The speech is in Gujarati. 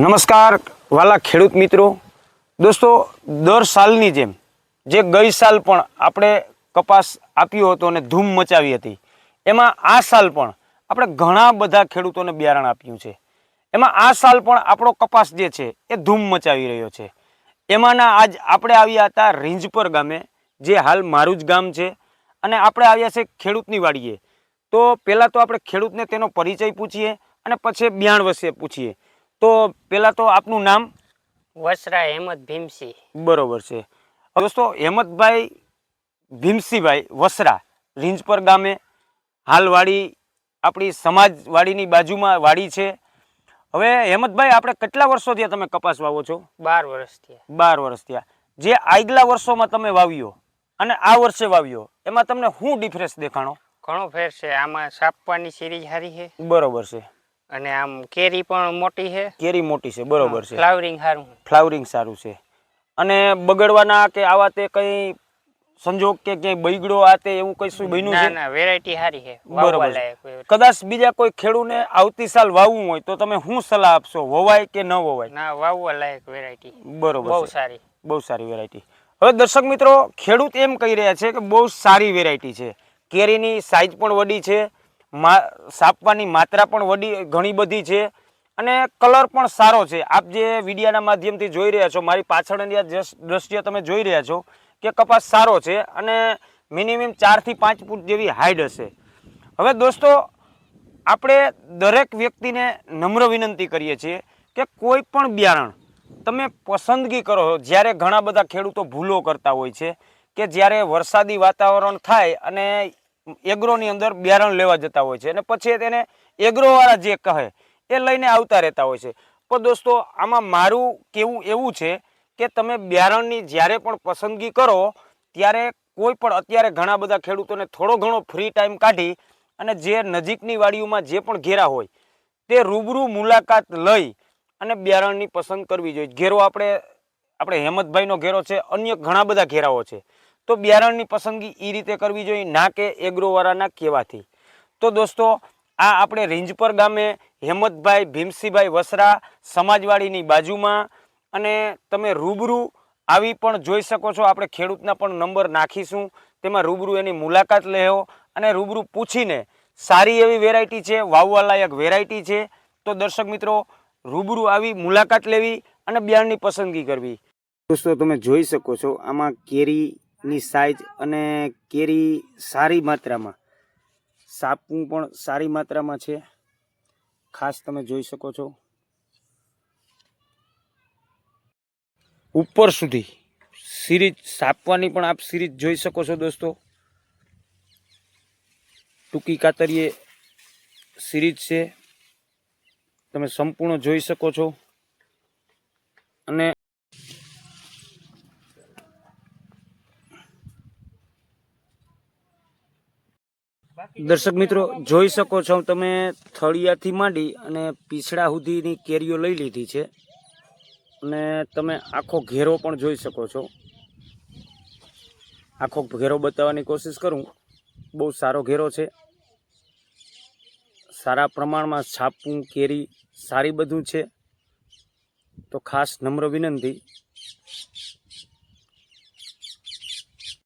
નમસ્કાર, વાલા ખેડૂત મિત્રો. દોસ્તો, દર સાલની જેમ, જે ગઈ સાલ પણ આપણે કપાસ આપ્યો હતો અને ધૂમ મચાવી હતી, એમાં આ સાલ પણ આપણે ઘણા બધા ખેડૂતોને બિયારણ આપ્યું છે. એમાં આ સાલ પણ આપણો કપાસ જે છે, એ ધૂમ મચાવી રહ્યો છે. એમાંના આજ આપણે આવ્યા હતા રીંજપર ગામે, જે હાલ મારું જ ગામ છે, અને આપણે આવ્યા છે ખેડૂતની વાડીએ. તો પહેલાં તો આપણે ખેડૂતને તેનો પરિચય પૂછીએ અને પછી બિયાણ વશે પૂછીએ. તો પહેલાં તો આપનું નામ? વસરા હેમત ભીમસી. બરોબર છે. દોસ્તો હેમતભાઈ ભીમસીભાઈ વસરા રીંજપર ગામે હાલવાડી આપણી સમાજવાડીની બાજુમાં વાડી છે. હવે હેમતભાઈ આપણે કેટલા વર્ષો થયા તમે કપાસ વાવો છો? બાર વર્ષ થયા. બાર વર્ષ થયા. જે આગલા વર્ષોમાં તમે વાવ્યો અને આ વર્ષે વાવ્યો એમાં તમને શું ડિફરન્સ દેખાણો? ઘણો ફેર છે. આમાં સાપવાની સિરીઝ સારી છે. બરોબર છે. અને આમ કેરી પણ મોટી છે. કેરી મોટી છે બરોબર છે. ફ્લાવરિંગ સારું ફ્લાવરિંગ સારું છે. અને બગડવાના કે આવા તે કંઈ સંજોગ કે ક્યાંય બગડો આ તે એવું કઈ શું બન્યું છે? ના વેરાયટી સારી છે. બરોબર કદાચ બીજા કોઈ ખેડૂને આવતી સાલ વાવવું હોય તો તમે શું સલાહ આપશો વવાય કે ન વવાય? ના વાવવા લાયક વેરાયટી બરોબર બહુ સારી. બહુ સારી વેરાયટી હવે દર્શક મિત્રો ખેડૂત એમ કહી રહ્યા છે કે બહુ સારી વેરાયટી છે. કેરીની સાઈઝ પણ વડી છે સાપવાની માત્રા પણ વડી, ઘણી બધી છે અને કલર પણ સારો છે. આપ જે વિડીયાના માધ્યમથી જોઈ રહ્યા છો, મારી પાછળની દ્રશ્ય તમે જોઈ રહ્યા છો કે કપાસ સારો છે અને મિનિમમ ચારથી પાંચ ફૂટ જેવી હાઈટ હશે. હવે દોસ્તો, આપણે દરેક વ્યક્તિને નમ્ર વિનંતી કરીએ છીએ કે કોઈ પણ બિયારણ તમે પસંદગી કરો. જ્યારે ઘણા બધા ખેડૂતો ભૂલો કરતા હોય છે કે જ્યારે વરસાદી વાતાવરણ થાય અને એગ્રોની અંદર બિયારણ લેવા જતા હોય છે અને પછી તેને એગ્રોવાળા જે કહે, એ લઈને આવતા રહેતા હોય છે. પણ દોસ્તો, આમાં મારું કેવું એવું છે કે તમે બિયારણની જ્યારે પણ પસંદગી કરો, ત્યારે કોઈ પણ અત્યારે ઘણા બધા ખેડૂતોને થોડો ઘણો ફ્રી ટાઈમ કાઢી અને જે નજીકની વાડીઓમાં જે પણ ઘેરા હોય, તે રૂબરૂ મુલાકાત લઈ અને બિયારણની પસંદ કરવી જોઈએ. ઘેરો આપણે આપણે હેમંતભાઈનો ઘેરો છે, અન્ય ઘણા બધા ઘેરાઓ છે. તો બિયારણની પસંદગી એ રીતે કરવી જોઈએ, ના કે એગ્રોવાળાના કહેવાથી. તો દોસ્તો, આ આપણે રીંજપર ગામે હેમતભાઈ, ભીમસીભાઈ વસરા સમાજવાડીની બાજુમાં અને તમે રૂબરૂ આવી પણ જોઈ શકો છો. આપણે ખેડૂતના પણ નંબર નાખીશું. તેમાં રૂબરૂ એની મુલાકાત લેવો અને રૂબરૂ પૂછીને સારી એવી વેરાયટી છે વાવવા લાયક વેરાયટી છે. તો દર્શક મિત્રો, રૂબરૂ આવી મુલાકાત લેવી અને બિયારણની પસંદગી કરવી. દોસ્તો, તમે જોઈ શકો છો, આમાં કેરીની સાઈઝ અને કેરી સારી માત્રામાં. સાપવું પણ સારી માત્રામાં છે. ખાસ તમે જોઈ શકો છો. ઉપર સુધી સિરીજ, સાપવાની પણ આપ સિરીજ જોઈ શકો છો દોસ્તો. ટૂંકી કાતરીએ સિરીજ છે. તમે સંપૂર્ણ જોઈ શકો છો. અને દર્શક મિત્રો, જોઈ શકો છો, તમે થળિયાથી માંડી અને પીછડા સુધીની કેરીઓ લઈ લીધી છે. અને તમે આખો ઘેરો પણ જોઈ શકો છો. આખો ઘેરો બતાવવાની કોશિશ કરું. બહુ સારો ઘેરો છે. સારા પ્રમાણમાં છાપું કેરી સારી બધું છે. તો ખાસ નમ્ર વિનંતી.